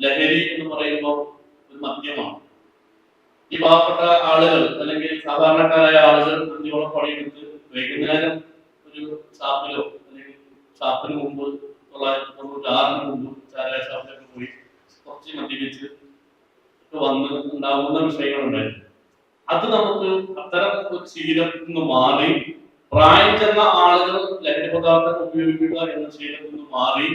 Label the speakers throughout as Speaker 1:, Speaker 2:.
Speaker 1: ലഹരി എന്ന് പറയുമ്പോൾ ഒരു മദ്യമാണ് ഈ പാവപ്പെട്ട ആളുകൾ അല്ലെങ്കിൽ സാധാരണക്കാരായ ആളുകൾ അഞ്ചോളം പണിയെടുത്ത് വൈകുന്നേരം ഒരു ഷാപ്പിലോ അല്ലെങ്കിൽ ഷാപ്പിന് മുമ്പ് തൊള്ളായിരത്തി തൊണ്ണൂറ്റി ആറിന് മുമ്പ് ചാരായ ഷാപ്പിലൊക്കെ പോയി കുറച്ച് മദ്യപിച്ച് വന്ന് ഉണ്ടാകുന്ന വിഷയങ്ങളുണ്ടായിരുന്നു. അത് നമുക്ക് അത്തരം ഒരു ശീലത്തിൽ നിന്ന് മാറി പ്രായം ചെന്ന ആളുകൾ ലഹരി പദാർത്ഥം ഉപയോഗിക്കുക എന്ന ശീലത്തിൽ നിന്ന് മാറി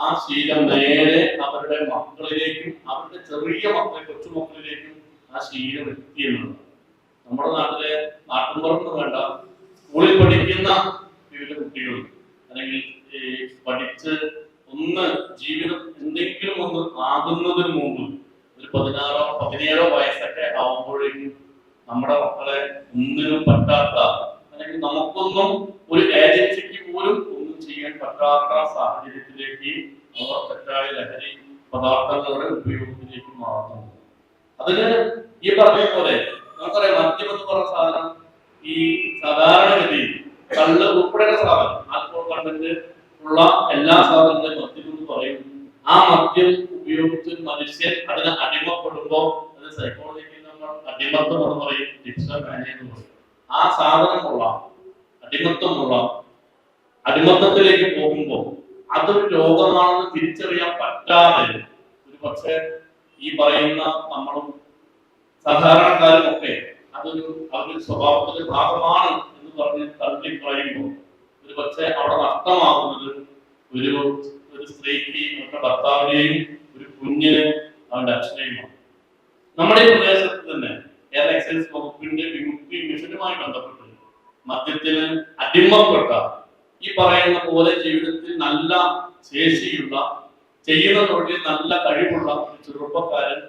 Speaker 1: ആ ശീലം നേരെ അവരുടെ മക്കളിലേക്കും അവരുടെ ചെറിയ മക്കളെ കൊച്ചുമക്കളിലേക്കും ആ ശീലം എത്തി എന്നുള്ളതാണ് നമ്മുടെ നാട്ടിലെ നാട്ടുമ്പുറത്ത് വേണ്ട. സ്കൂളിൽ പഠിക്കുന്ന വിവിധ കുട്ടികൾ അല്ലെങ്കിൽ പഠിച്ച് ഒന്ന് ജീവിതം എന്തെങ്കിലും ഒന്ന് ആകുന്നതിന് മുമ്പ് ഒരു പതിനാറോ പതിനേഴോ വയസ്സൊക്കെ ആവുമ്പോഴേക്കും നമ്മുടെ മക്കളെ ഒന്നിനും പറ്റാത്ത അല്ലെങ്കിൽ നമുക്കൊന്നും ഒരു ഏജൻസിക്ക് പോലും പറ്റാത്ത സാഹചര്യത്തിലേക്ക് അവർ തെറ്റായ ലഹരി പദാർത്ഥങ്ങളുടെ ഉപയോഗത്തിലേക്ക് മാറുന്നു. അതിന് ഈ പറഞ്ഞ പോലെ നമുക്കറിയാം മദ്യം എന്ന് പറഞ്ഞ സാധനം ഈ സാധാരണഗതിയിൽ കള്ള് ഉൾപ്പെടെയുള്ള സാധനം ആൽക്കോൾ കണ്ടന്റ് ഉള്ള എല്ലാ സാധനങ്ങളും മദ്യം എന്ന് പറയും. ആ മദ്യം ഉപയോഗിച്ച് മനുഷ്യൻ അതിന് അടിമപ്പെടുമ്പോൾ അത് സൈക്കോളജിക്കൽ നമ്മൾ അടിമത്തം എന്ന് പറയും ഡിപ്സൺ എന്ന് പറയും. ആ സാധനമുള്ള അടിമത്തമുള്ള അടിമത്തത്തിലേക്ക് പോകുമ്പോൾ അതൊരു രോഗമാണെന്ന് തിരിച്ചറിയാൻ പറ്റാതെ ഒരു പക്ഷേ ഈ പറയുന്ന നമ്മളും സാധാരണക്കാരും ഒക്കെ അതൊരു അവരുടെ സ്വഭാവത്തിന്റെ ഭാഗമാണ് എന്ന് പറഞ്ഞ് തള്ളി പറയുമ്പോൾ ഒരു പക്ഷേ അവിടെ നഷ്ടമാകുന്നത് ഒരു ഒരു സ്ത്രീക്കെയും അവരുടെ ഭർത്താവിനെയും ഒരു കുഞ്ഞിന് അവന്റെ അച്ഛനെയുമാണ് നമ്മുടെ ഈ പ്രദേശത്ത് തന്നെ കേരള എക്സൈസ് വകുപ്പിന്റെ വിമുക്തി മിഷനുമായി ബന്ധപ്പെട്ട് മദ്യത്തിന് അടിമപ്പെട്ട ഈ പറയുന്ന പോലെ ജീവിതത്തിൽ നല്ല ശേഷിയുള്ള ചെയ്യുന്ന തൊഴിൽ നല്ല കഴിവുള്ള ഒരു ചെറുപ്പക്കാരൻ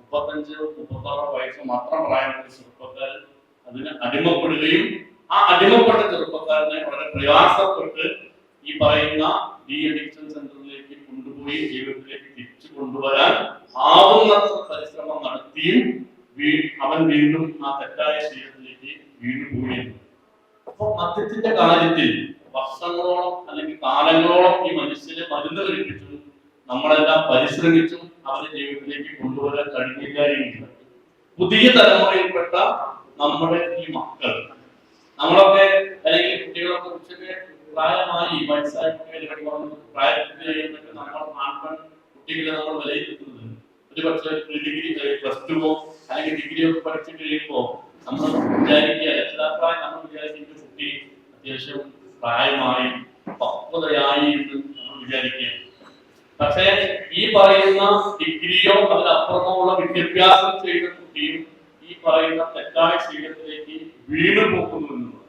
Speaker 1: മുപ്പത്തഞ്ച് മുപ്പത്താറോ വയസ്സ് മാത്രം പ്രായമുള്ള ചെറുപ്പക്കാരൻ അതിന് അടിമപ്പെടുകയും ആ അടിമപ്പെട്ട ചെറുപ്പക്കാരനെ വളരെ പ്രയാസപ്പെട്ട് ഈ പറയുന്ന ഡി അഡിക്ഷൻ സെന്ററിലേക്ക് കൊണ്ടുപോയി ജീവിതത്തിലേക്ക് തിരിച്ചു കൊണ്ടുവരാൻ ആവുന്നത്ര പരിശ്രമം നടത്തിയും അവൻ വീണ്ടും ആ തെറ്റായ ശീലത്തിലേക്ക് പോയിരുന്നു അപ്പൊ മദ്യത്തിന്റെ കാര്യത്തിൽ വർഷങ്ങളോളം അല്ലെങ്കിൽ കാലങ്ങളോളം ഈ മനുഷ്യനെ മരുന്ന് കഴിപ്പിച്ചു നമ്മളെല്ലാം പരിശ്രമിച്ചും അവരുടെ ജീവിതത്തിലേക്ക് കൊണ്ടുവരാൻ കഴിഞ്ഞില്ല എങ്കിൽ പുതിയ തലമുറയിൽപ്പെട്ട നമ്മുടെ ഈ മക്കൾ നമ്മളൊക്കെ അല്ലെങ്കിൽ കുട്ടികളൊക്കെ ഉച്ചയ്ക്ക് പ്രായമായി വയസ്സായ കുട്ടികളെ പ്രായത്തിൽ കഴിയുമ്പോൾ നമ്മൾ ആൺപെൺ കുട്ടികളെ നമ്മൾ വിലയിരുത്തുന്നത് ഒരു പക്ഷേ ഒരു ഡിഗ്രി പ്ലസ് ടുവോ അല്ലെങ്കിൽ ഡിഗ്രിയോ ഒക്കെ പഠിച്ചു കഴിയുമ്പോൾ നമ്മൾ വിചാരിക്കുക രക്ഷിതാക്കളായി നമ്മൾ വിചാരിക്കുന്ന കുട്ടി അത്യാവശ്യം പ്രായമായി പക്വതയായി എന്ന് നമ്മൾ വിചാരിക്കുകയാണ് പക്ഷേ ഈ പറയുന്ന ഡിഗ്രിയോ അതിനപ്പുറമോ ഉള്ള വിദ്യാഭ്യാസം ചെയ്ത കുട്ടിയും ഈ പറയുന്ന തെറ്റായ ശീലത്തിലേക്ക് വീണു പോകുന്നു എന്നുള്ളത്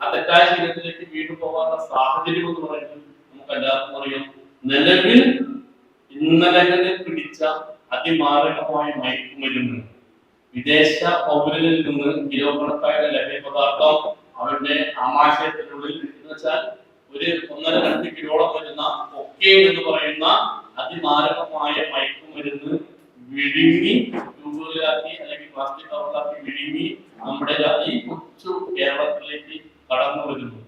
Speaker 1: ആ തെറ്റായ ശീലത്തിലേക്ക് വീണു പോകാനുള്ള സാഹചര്യം എന്ന് പറയുന്നത് നമുക്ക് എല്ലാവർക്കും അറിയാം. നിലവിൽ ഇന്നലകളിൽ പിടിച്ച അതിമാരകമായ മയക്കുമരുന്ന് വിദേശ പൗരനിൽ നിന്ന് കിലോ കണക്കായ ലഹരി പദാർത്ഥം അവരുടെ ആമാശയത്തിനുള്ളിൽ എന്ന് വെച്ചാൽ ഒരു ഒന്നര രണ്ട് കിലോളം വരുന്ന ഒക്കെ എന്ന് പറയുന്ന അതിമാരകമായ മയക്കുമരുന്ന് വിഴുങ്ങി ട്യൂബുകളിലാക്കി അല്ലെങ്കിൽ പ്ലാസ്റ്റിക് കവറിലാക്കി വിഴുങ്ങി നമ്മുടെ ഈ കൊച്ചു കേരളത്തിലേക്ക് കടന്നു വരുന്നു.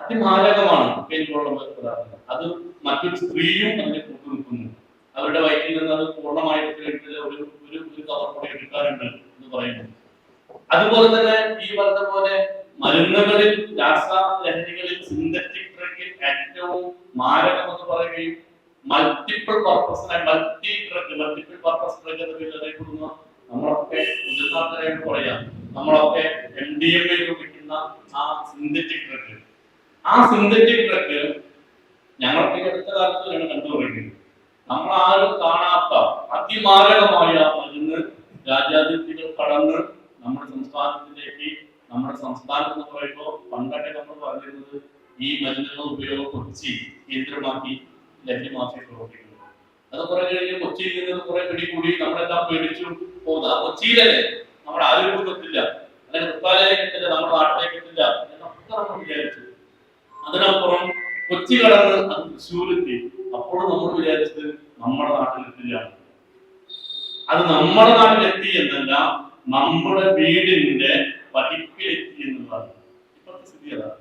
Speaker 1: അതിമാരകമാണ് പദാർത്ഥം അത് മറ്റൊരു സ്ത്രീയും അതിനെ കൂട്ടു നിൽക്കുന്നു. അവരുടെ വയറ്റിൽ നിന്ന് അത് പൂർണമായിട്ട് ഒരു ഒരു ഒരു കവർ കൂടെ എടുക്കാറുണ്ട് എന്ന് പറയുന്നു. അതുപോലെ തന്നെ ഈ പറഞ്ഞ പോലെ മരുന്നുകളിൽ രാസലഹരികളിൽ സിന്തറ്റിക് ഡ്രഗിൽ ഏറ്റവും മാരകം എന്ന് പറയുകയും multiple പർപ്പസിനെ multi drug multiple purpose drug എന്ന് പേരിൽ നമ്മളൊക്കെ മുതിർന്നാൾക്കാരായിട്ട് പറയാം. നമ്മളൊക്കെ എം ഡി എം എ ഉപയോഗിക്കുന്ന ആ സിന്തറ്റിക് ഡ്രഗ് ആ സിന്തറ്റിക് ഡ്രഗ് ഞങ്ങൾക്ക് അടുത്ത കാലത്ത് ഞങ്ങൾ കണ്ടുപിടിക്കുന്നത് നമ്മൾ ആരും കാണാത്ത അതിമാരകമായ മരുന്ന് രാജ്യാതിഥികൾ കടന്ന് നമ്മുടെ സംസ്ഥാനത്തിലേക്ക് നമ്മുടെ സംസ്ഥാനം എന്ന് പറയുമ്പോൾ പണ്ടൊക്കെ നമ്മൾ പറഞ്ഞിരുന്നത് ഈ മരുന്നുകൾ ഉപയോഗം കൊച്ചി കേന്ദ്രമാക്കി ലഭ്യമാക്കി പ്രവർത്തിക്കുന്നത് പ്രവർത്തിക്കുന്നു. അത് കുറെ കഴിഞ്ഞ് കൊച്ചിയിൽ നിന്ന് കുറെ പിടികൂടി നമ്മളെല്ലാം പേടിച്ചു പോകുന്ന കൊച്ചിയിലല്ലേ നമ്മുടെ ആരോഗ്യം എത്തില്ല അല്ലെങ്കിൽ എത്തില്ല നമ്മുടെ നാട്ടിലേക്ക് എത്തില്ല എന്നൊക്കെ നമ്മൾ വിചാരിച്ചു. അതിനപ്പുറം കൊച്ചി കടന്ന് അത് തൃശ്ശൂരെത്തി. അപ്പോഴും നമ്മൾ വിചാരിച്ചത് നമ്മുടെ നാട്ടിലെത്തില്ല. അത് നമ്മുടെ നാട്ടിലെത്തി എന്നല്ല നമ്മുടെ വീടിന്റെ പതിപ്പിലെത്തി എന്നുള്ളതാണ്. ഇപ്പോഴത്തെ സ്ഥിതി അതാണ്.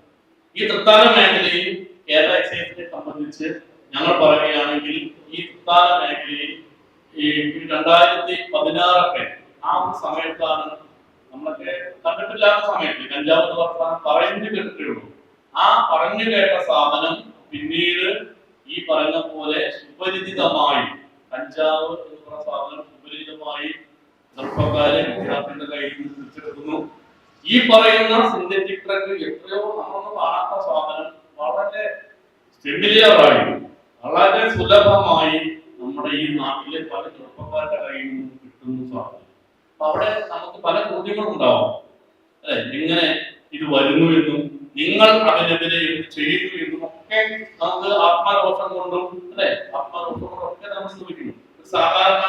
Speaker 1: ഈ തൃത്താല മേഖലയിൽ കേരള എക്സൈസിനെ സംബന്ധിച്ച് ഞങ്ങൾ പറയുകയാണെങ്കിൽ ഈ തൃത്താല മേഖലയിൽ ഈ രണ്ടായിരത്തി പതിനാറൊക്കെ ആ ഒരു സമയത്താണ് നമ്മളൊക്കെ കണ്ടിട്ടില്ലാത്ത സമയത്ത് കഞ്ചാവ് പറഞ്ഞാൽ പറഞ്ഞു കേട്ടിട്ടുള്ളൂ ആ പറഞ്ഞു കേട്ട സാധനം പിന്നീട് ഈ പറഞ്ഞ പോലെ സുപരിചിതമായി കഞ്ചാവ് എന്ന് പറഞ്ഞ സാധനം സുപരിചിതമായി ചെറുപ്പക്കാരെ വിദ്യാർത്ഥികളുടെ കയ്യിൽ നിന്ന് തിരിച്ചെടുക്കുന്നു ഈ പറയുന്ന സിന്തറ്റിക് ഡ്രഗ് എത്രയോ നമ്മളൊന്നും കാണാത്ത സാധനം വളരെ ഫെമിലിയറായി വളരെ സുലഭമായി നമ്മുടെ ഈ നാട്ടിലെ പല ചെറുപ്പക്കാരുടെ കയ്യിൽ നിന്ന് കിട്ടുന്ന സാധനം. അവിടെ നമുക്ക് പല ചോദ്യങ്ങളുണ്ടാവും. അല്ലെ? എങ്ങനെ ഇത് വരുന്നു എന്നും നിങ്ങൾ അതിനെതിരെ ചെയ്യുന്നു എന്നും ഒക്കെ നമുക്ക് ആത്മരോഷം കൊണ്ടും അല്ലെ? ആത്മരോഷം കൊണ്ടും ഒക്കെ നമ്മൾ ശ്രമിക്കുന്നു. സാധാരണ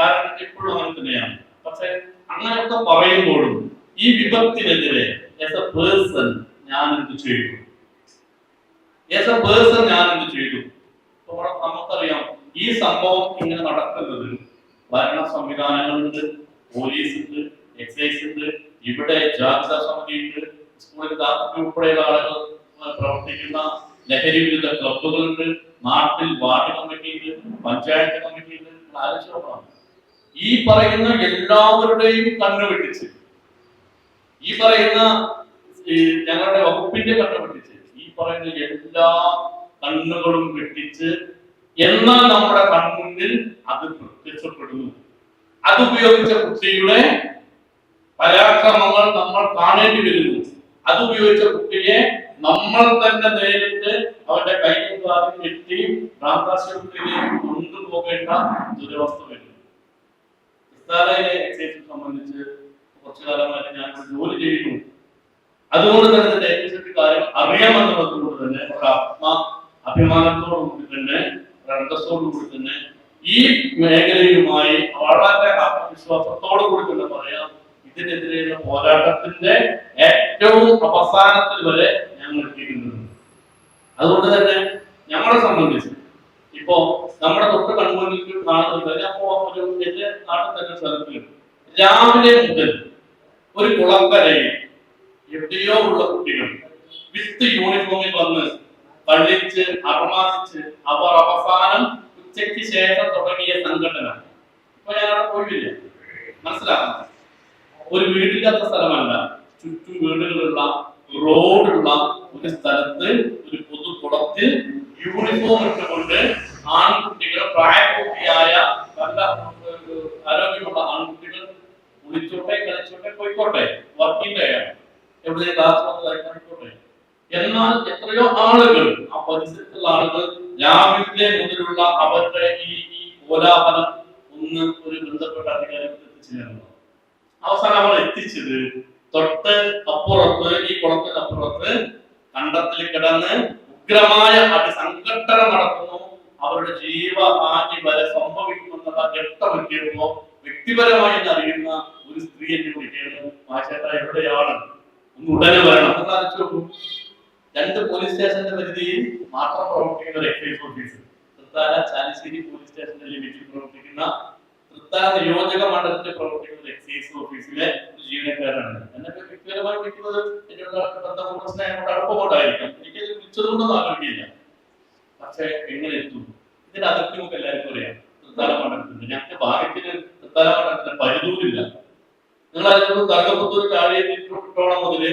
Speaker 1: കാരണം എപ്പോഴും അങ്ങനെ തന്നെയാണ്. പക്ഷെ അങ്ങനെയൊക്കെ പറയുമ്പോഴും ഈ വിഭക്തിനെതിരെ ആസ് എ പേഴ്സൺ ഞാൻ എന്ത് ചെയ്തു ആസ് എ പേഴ്സൺ ഞാൻ എന്ത് ചെയ്തു നമുക്കറിയാം ഈ സംഭവം ഇങ്ങനെ നടക്കുന്നത് ഭരണ സംവിധാനങ്ങളുണ്ട് പോലീസ് ഉണ്ട് എക്സൈസ് ഉണ്ട് ഇവിടെ ജാഗ്രതാ സമിതി ഉണ്ട് സ്കൂളിൽ ഉൾപ്പെടെയുള്ള ആളുകൾ പ്രവർത്തിക്കുന്ന ലഹരി വിരുദ്ധ ക്ലബുകളുണ്ട് നാട്ടിൽ വാർഡ് കമ്മിറ്റി ഉണ്ട് പഞ്ചായത്ത് കമ്മിറ്റി ഉണ്ട് ആലോചിച്ച്. ഈ പറയുന്ന എല്ലാവരുടെയും കണ്ണു വെട്ടിച്ച്. ഈ പറയുന്ന ഞങ്ങളുടെ വകുപ്പിന്റെ കണ്ണു വെട്ടിച്ച്. ഈ പറയുന്ന എല്ലാ കണ്ണുകളും വെട്ടിച്ച് എന്നാൽ നമ്മുടെ കൺമുന്നിൽ അത് പ്രത്യക്ഷപ്പെടുന്നു. അത് ഉപയോഗിച്ച കുട്ടിയുടെ പരാക്രമങ്ങൾ നമ്മൾ കാണേണ്ടി വരുന്നു. അത് ഉപയോഗിച്ച കുട്ടിയെ നമ്മൾ തന്നെ നേരിട്ട് അവന്റെ കൈയും കാലും കെട്ടി ഭ്രാന്താശുപത്രിയിലേക്ക് കൊണ്ടുപോകേണ്ട ദുരവസ്ഥ വരുന്നു. വിസ്താരയിലെ എക്സൈസിനെ സംബന്ധിച്ച് കുറച്ചു കാലമായിട്ട് ഞാൻ ജോലി ചെയ്യുന്നു അതുകൊണ്ട് തന്നെ ഇതിന്റെ കാര്യം അറിയാമെന്നുള്ളത് കൊണ്ട് തന്നെ ഒരു ആത്മ അഭിമാനത്തോടു കൂടി തന്നെ ഒരു അന്തസ്സോടു കൂടി തന്നെ ഈ മേഖലയുമായി വളരെ ആത്മവിശ്വാസത്തോടു കൂടി തന്നെ പറയാം. ഇതിനെതിരെയുള്ള പോരാട്ടത്തിന്റെ ഏറ്റവും അവസാനത്തിൽ വരെ ഞങ്ങൾ എത്തിയിട്ടുണ്ട് അതുകൊണ്ട് തന്നെ ഞങ്ങളെ സംബന്ധിച്ച് ഇപ്പോ നമ്മുടെ തൊട്ട് കൺമുന്നിൽ കാണുന്നത് അപ്പോ ഒരു എന്റെ നാട്ടിൽ തന്നെ സ്ഥലത്തിൽ രാവിലെ മുതൽ ഒരു കുളക്കരയിൽ എവിടെയോ ഉള്ള കുട്ടികൾ വിത്ത് യൂണിഫോമിൽ വന്ന് പള്ളിച്ച് അർമാദിച്ച് അവർ അവസാനം ഉച്ചയ്ക്ക് ശേഷം തുടങ്ങിയ സംഘടന. ഇപ്പൊ ഞാൻ അവിടെ പോയില്ല മനസ്സിലാക്കണം ഒരു വീടില്ലാത്ത സ്ഥലമല്ല. ചുറ്റും വീടുകളുള്ള റോഡുള്ള ഒരു സ്ഥലത്ത് ഒരു പൊതു കുളത്തിൽ യൂണിഫോം ഇട്ടുകൊണ്ട് ആൺകുട്ടികൾ പ്രായപൂർത്തിയായ നല്ല ആരോഗ്യമുള്ള ആൺകുട്ടികൾ കുളിച്ചോട്ടെ കളിച്ചോട്ടെ പോയിക്കോട്ടെ. വർക്കിംഗ് ഡേ ആണ്. എവിടെ എന്നാൽ എത്രയോ ആളുകൾ ആ പരിസരത്തുള്ള ആളുകൾ രാവിലെ മുതലുള്ള അവരുടെ ഈ ഈ കോലാഹലം ഒന്ന് ഒരു ബന്ധപ്പെട്ട അധികാരികൾക്ക് എത്തിച്ചേരുന്നു അവസാനം അവർ എത്തിച്ചത് തൊട്ട് അപ്പുറത്ത് ഈ കുളത്തിനപ്പുറത്ത് കണ്ടത്തിൽ കിടന്ന് ഉഗ്രമായ അതിസങ്കട്ടനം നടക്കുന്നു. അവരുടെ ജീവഹാനി വരെ സംഭവിക്കുമെന്നുള്ള ഘട്ടമെത്തിയപ്പോ വ്യക്തിപരമായി അറിയുന്ന ഒരു സ്ത്രീ എന്നെ വിളിക്കുന്നു മാശേട്ട എവിടെയാണ്? ഒന്ന് ഉടനെ വരണം. എന്ന് ആലോചിച്ച് രണ്ട് പോലീസ് സ്റ്റേഷന്റെ പരിധിയിൽ മാത്രം പ്രവർത്തിക്കുന്ന ഒരു excise office Thrithala Chalissery police സ്റ്റേഷന്റെ ലിമിറ്റിൽ പ്രവർത്തിക്കുന്ന തൃത്താല നിയോജക മണ്ഡലത്തിൽ പ്രവർത്തിക്കുന്ന ഒരു എക്സൈസ് ഓഫീസിലെ ഒരു ജീവനക്കാരാണ് എന്നെ വ്യക്തിപരമായി വിളിക്കുന്നത് എന്നോട് ബന്ധമുള്ള സ്നേഹം കൊണ്ട് അടുപ്പമുണ്ടായിരിക്കാം എനിക്ക് വിളിച്ചതുകൊണ്ടൊന്നും ആലോചിക്കില്ല. പക്ഷെ എങ്ങനെ എത്തും ഇതിന്റെ അതിർത്തി നമുക്ക് എല്ലാവർക്കും അറിയാം. തൃത്താല മണ്ഡലത്തിന്റെ ഞങ്ങൾക്ക് ഭാഗ്യത്തിന് തൃത്താല മണ്ഡലത്തിന് പരിധൂരില്ല നിങ്ങൾ അതിനോട് കറുകപ്പുത്തൂർ ചാഴിയോളം മുതൽ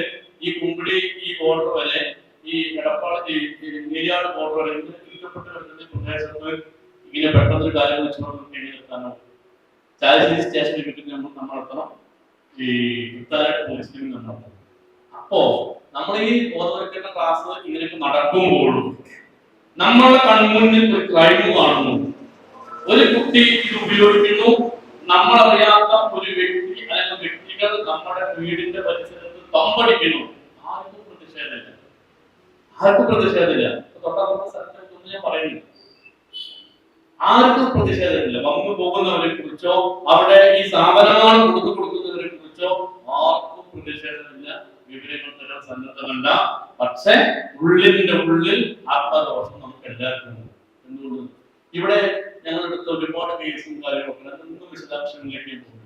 Speaker 1: ഈ കുമ്പിടി ഈ ബോർഡർ വരെ ഈ എടപ്പാട് ഈ ബോർഡർ വരെ ചുറ്റപ്പെട്ട് പ്രദേശത്ത് ഇങ്ങനെ പെട്ടെന്ന് കാര്യം വെച്ചുകൊണ്ട് എത്താനോ ചാലശ്ശേരി സ്റ്റേഷനിൽ കിട്ടുന്ന നമ്മൾ എത്തണം ഈ തൃത്താല പോലീസിനും എത്തണം അപ്പോ നമ്മൾ ഈ ബോധവൽക്കരണ ക്ലാസ് ഇങ്ങനെയൊക്കെ നടക്കുമ്പോഴും നമ്മളെ കൺമുന്നിൽ ഒരു ക്രൈം കാണുന്നു. ഒരു കുട്ടി ഇത് ഉപയോഗിക്കുന്നു. നമ്മളറിയാത്ത ഒരു വ്യക്തി അല്ലെങ്കിൽ വ്യക്തികൾ നമ്മുടെ വീടിന്റെ പരിസരത്ത് തമ്പടിക്കുന്നു. ആർക്കും പ്രതിഷേധമില്ല. ആർക്കും പ്രതിഷേധമില്ല. തൊട്ടപ്പുറത്തെ ഞാൻ പറയുന്നു. ആർക്കും പ്രതിഷേധമില്ല. വന്നു പോകുന്നവരെ കുറിച്ചോ അവിടെ ഈ സാധനങ്ങൾ കൊടുത്തു കൊടുക്കുന്നവരെ കുറിച്ചോ ആർക്കും പ്രതിഷേധമില്ല. വിവരങ്ങൾ തരാൻ സന്നദ്ധമല്ല. പക്ഷെ ഉള്ളിന്റെ ഉള്ളിൽ ആത്മദോഷം എല്ലാവർക്കും എന്തുകൊണ്ട്? ഇവിടെ ഞങ്ങളെടുത്ത ഒരുപാട് കേസും കാര്യങ്ങളൊക്കെ. അതൊന്നും വിശദാംശങ്ങളിലേക്ക് പോകുന്നു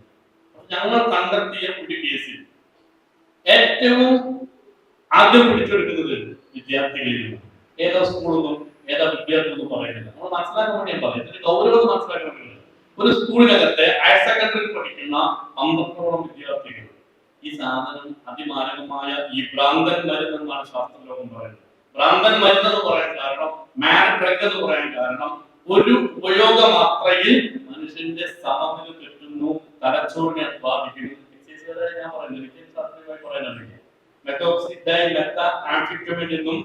Speaker 1: ഞങ്ങൾ കണ്ടെത്തിയ ഒരു കേസിൽ ഏറ്റവും ആദ്യം പിടിച്ചെടുക്കുന്നത് വിദ്യാർത്ഥികളിൽ ഏതോ സ്കൂളൊന്നും ഏതാ വിദ്യാർത്ഥിയൊന്നും പറയുന്നില്ല. നമ്മൾ മനസ്സിലാക്കാൻ വേണ്ടി ഞാൻ പറയുന്നത് ഗൗരവം മനസ്സിലാക്കാൻ വേണ്ടി ഒരു സ്കൂളിനകത്തെ ഹയർ സെക്കൻഡറിയിൽ പഠിക്കുന്ന പന്ത്രണ്ടോളം വിദ്യാർത്ഥികൾ. ഈ സാധനം അതിമാരകമായ ഈ ഭ്രാന്തൻ മരുന്നെന്നാണ് ശാസ്ത്രലോകം പറയുന്നത്. ഭ്രാന്തൻ മരുന്നെന്ന് പറയാൻ കാരണം മാൻ ഡ്രഗ് പറയാൻ കാരണം ഒരു ഉപയോഗ മാത്രയിൽ മനുഷ്യന്റെ സമനില തെറ്റുന്നു തലച്ചോറിനെ അത് ബാധിക്കുന്നു. ഞാൻ പറയുന്നത് പറയാനറിയില്ല മെത്തോക്സിഡൈൻ മെത്ത ആംഫിറ്റമിൻ എന്നും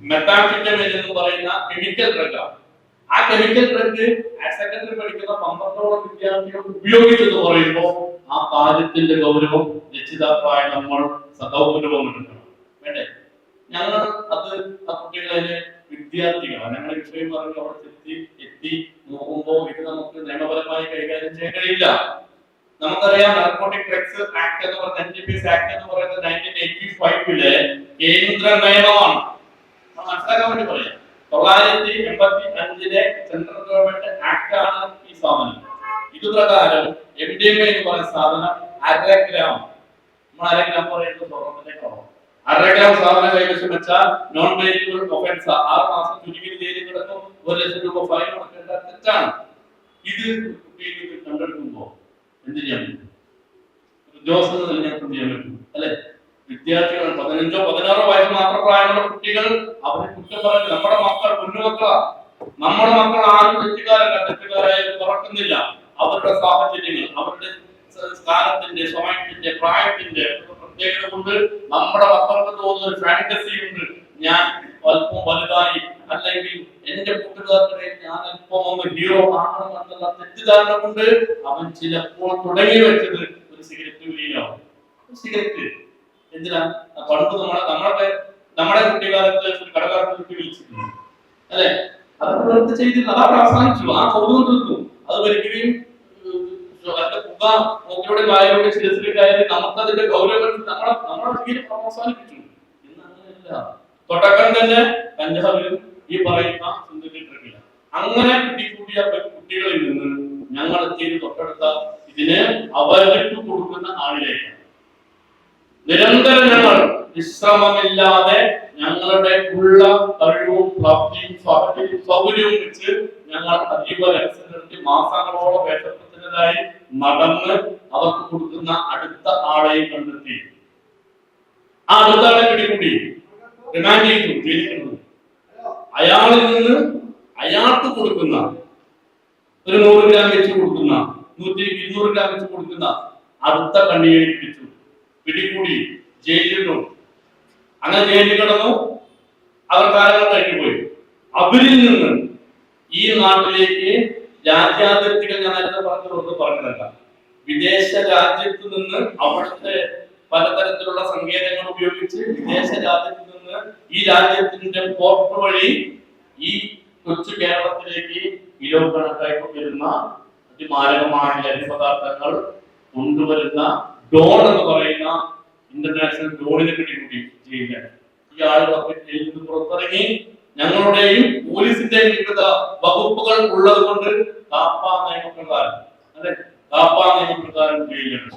Speaker 1: മെത്താംഫിറ്റമിൻ എന്നും പറയുന്ന കെമിക്കൽ ഡ്രഗാണ്. ആ കെമിക്കൽ ഡ്രഗ് സെക്കൻഡറി പഠിക്കുന്ന പന്ത്രണ്ടോളം വിദ്യാർത്ഥികൾ ഉപയോഗിച്ചെന്ന് പറയുമ്പോൾ ആ കാര്യത്തിന്റെ ഗൗരവം രക്ഷിതാക്കളായ നമ്മൾ സദൗരവം എടുക്കണം. വേണ്ടേ? ഞങ്ങൾ അത് ആ കുട്ടികളെ വിദ്യാർത്ഥികളാണ് ഞങ്ങൾ വിഷയം പറഞ്ഞു അവിടെ എത്തി എത്തി നോക്കുമ്പോൾ ഇത് നമുക്ക് നിയമപരമായി കൈകാര്യം ചെയ്യാൻ നമുക്കറിയാം നർക്കോട്ടിക് ഡ്രഗ്സ് ആക്ട് എന്ന് പറയുന്നത് എൻ ഡി പി ആക്ട് എന്ന് പറയുന്നത് നയന്റീൻ എയ്റ്റി ഫൈവിലെ കേന്ദ്ര നിയമമാണ്. മനസ്സിലാക്കാൻ വേണ്ടി പറയാം. തൊള്ളായിരത്തി എൺപത്തി അഞ്ചിലെ സെൻട്രൽ ഗവൺമെന്റ് ആക്ട് ആണ് ഈ സാധനം. ഇത് പ്രകാരം എം ഡി എം എന്ന് പറയുന്ന സാധനം അര നമ്മൾ അര ഗ്രാം സാധനം കൈവശം വെച്ചാൽ നോൺ വെരിയബിൾ ഒഫൻസ് ആറ് മാസം ചുരുങ്ങി ജയിലിൽ കിടക്കും. ഒരു ലക്ഷം രൂപ ഫൈൻ അടക്കേണ്ട തെറ്റാണ്. ഇത് കുട്ടികൾ കണ്ടെടുക്കുമ്പോ എന്ത് ചെയ്യാൻ പറ്റും? ഉദ്യോഗസ്ഥന് തന്നെ ചെയ്യാൻ പറ്റും? അല്ലെ? വിദ്യാർത്ഥികൾ പതിനഞ്ചോ പതിനാറോ വയസ്സ് മാത്രം പ്രായമുള്ള കുട്ടികൾ അവരെ കുറ്റം പറയുന്നത് നമ്മുടെ മക്കൾ കുഞ്ഞുമക്കളാ നമ്മുടെ മക്കൾ ആരും തെറ്റുകാരല്ല തെറ്റുകാരായി തുറക്കുന്നില്ല. അവരുടെ സാഹചര്യങ്ങൾ അവരുടെ സ്ഥാനത്തിന്റെ സമയത്തിന്റെ പ്രായത്തിന്റെ പ്രത്യേകത നമ്മുടെ മക്കൾക്ക് തോന്നുന്ന ഒരു ഫാന്റസി ഉണ്ട് ഞാൻ അല്പം വലുതായി അല്ലെങ്കിൽ എന്റെ കൂട്ടുകാർക്കിടയിൽ ഞാൻ അല്പം ഒന്ന് ഹീറോ ആകണം എന്നുള്ള തെറ്റിദ്ധാരണ കൊണ്ട് അവൻ ചിലപ്പോൾ തുടങ്ങി വെച്ചത് ഒരു സിഗരറ്റ് വലിയാവും സിഗരറ്റ് എന്തിനാ? പണ്ട് നമ്മളെ നമ്മളെ നമ്മുടെ കുട്ടിക്കാലത്ത് ഒരു കടക്കാരൻ കുട്ടി വിളിച്ചിരുന്നു. അല്ലെ? അതൊക്കെ ചെയ്തിരുന്നു. അതവിടെ അവസാനിച്ചു. ആ കൗതുകം തീർന്നു. അത് വരികയും അതിന്റെ പുക മൂക്കിലൂടെ ഭാര്യയുടെ ശിരസിൽ കയറി നമുക്കതിന്റെ ഗൗരവം നമ്മളെ നമ്മുടെ ജീവിതം അവസാനിപ്പിച്ചു എന്നല്ല തൊട്ടക്കൻ തന്നെ കഞ്ചാവിലും ഈ പറയുന്ന സിന്തറ്റിക് അങ്ങനെ അങ്ങനെ കൂടിയ കുട്ടികളിൽ നിന്ന് ഞങ്ങൾ എത്തിയത് തൊട്ടടുത്ത ഇതിനെ അവർക്ക് കൊടുക്കുന്ന ആളിലേക്ക്. നിരന്തരം ഞങ്ങൾ വിശ്രമമില്ലാതെ ഞങ്ങളുടെ ഉള്ള കഴിവും പ്രാപ്തിയും സൗകര്യവും വെച്ച് ഞങ്ങൾ അതീവ രഹസ്യം മാസങ്ങളോളം മാസങ്ങളോളം വേഷപ്പെടുത്തുന്നതായി മടങ്ങ് അവർക്ക് കൊടുക്കുന്ന അടുത്ത ആളെ കണ്ടെത്തി. ആ അടുത്ത ആളെ പിടികൂടി റിമാൻഡ് ചെയ്തു ജയിലിൽ അയാളിൽ നിന്ന് അയാൾക്ക് കൊടുക്കുന്ന ഒരു നൂറ് ഗ്രാം വെച്ച് കൊടുക്കുന്ന നൂറ്റി ഇരുന്നൂറ് ഗ്രാം വെച്ച് കൊടുക്കുന്ന അടുത്ത കണ്ണിയെ പിടിച്ചു. പിടികൂടി ജയിലിട്ടു അങ്ങനെ ജയിലിൽ കിടന്നു. അവർ കാലങ്ങൾ കഴിഞ്ഞു പോയി. അവരിൽ നിന്ന് ഈ നാട്ടിലേക്ക് രാജ്യാതിർത്തികൾ പറഞ്ഞതൊന്ന് പറഞ്ഞതല്ല. വിദേശ രാജ്യത്ത് നിന്ന് അവിടുത്തെ പലതരത്തിലുള്ള സങ്കേതങ്ങൾ ഉപയോഗിച്ച് വിദേശ രാജ്യത്ത് നിന്ന് ഈ രാജ്യത്തിന്റെ പോർട്ട് വഴി ഈ കൊച്ചു കേരളത്തിലേക്ക് കിലോ കണക്കായി വരുന്ന അതിമാരകമായ ലഹരി പദാർത്ഥങ്ങൾ കൊണ്ടുവരുന്ന ഡോൺ എന്ന് പറയുന്ന ഇന്റർനാഷണൽ ഡോണിനെ പിടികൂടി ജയിലിലാണ് ഈ ആളുകളൊക്കെ ജയിലിൽ നിന്ന് പുറത്തിറങ്ങി ഞങ്ങളുടെയും പോലീസിന്റെയും വിവിധ വകുപ്പുകൾ ഉള്ളത് കൊണ്ട് കാപ്പാ നിയമപ്രകാരം അല്ലെ? കാപ്പാ നിയമപ്രകാരം ജയിലിലാണ്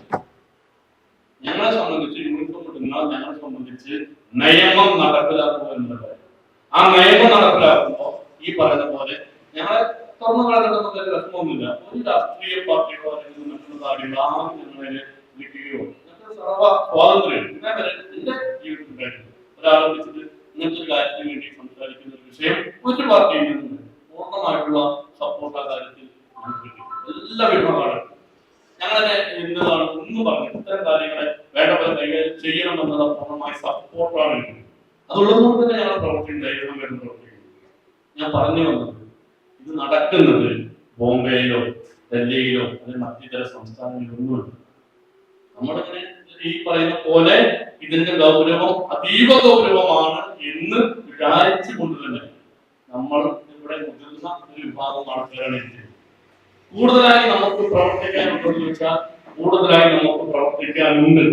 Speaker 1: ഞങ്ങളെ സംബന്ധിച്ച് യൂണിഫോം ഇടുന്ന ഞങ്ങളെ സംബന്ധിച്ച് നിയമം നടപ്പിലാക്കുക എന്നുള്ളത്. ആ നിയമം നടപ്പിലാക്കുമ്പോൾ ഈ പറയുന്ന പോലെ ഞങ്ങളെ തുറന്നു കളഞ്ഞിട്ടൊന്നും പ്രശ്നമൊന്നുമില്ല ഒരു രാഷ്ട്രീയ പാർട്ടിയോ അല്ലെങ്കിൽ മറ്റുള്ള കാര്യങ്ങളോ ആരും ഞങ്ങളെ വിളിക്കുകയോ സർവ സ്വാതന്ത്ര്യം പറഞ്ഞു വന്നത് ഇത് നടക്കുന്നത് ബോംബെയിലോ ഡൽഹിയിലോ അല്ലെങ്കിൽ മറ്റിതര സംസ്ഥാനങ്ങളിലൊന്നുമില്ല നമ്മളിങ്ങനെ ഈ പറയുന്ന പോലെ ഇതിന്റെ ഗൗരവം അതീവ ഗൗരവമാണ് എന്ന് വിചാരിച്ചുകൊണ്ട് തന്നെ നമ്മൾ ഇവിടെ മുതിർന്ന ഒരു വിഭാഗം ആൾക്കാരാണ് കൂടുതലായി നമുക്ക് പ്രവർത്തിക്കാനുണ്ടെന്ന് വെച്ചാൽ കൂടുതലായി നമുക്ക് പ്രവർത്തിക്കാനുണ്ട്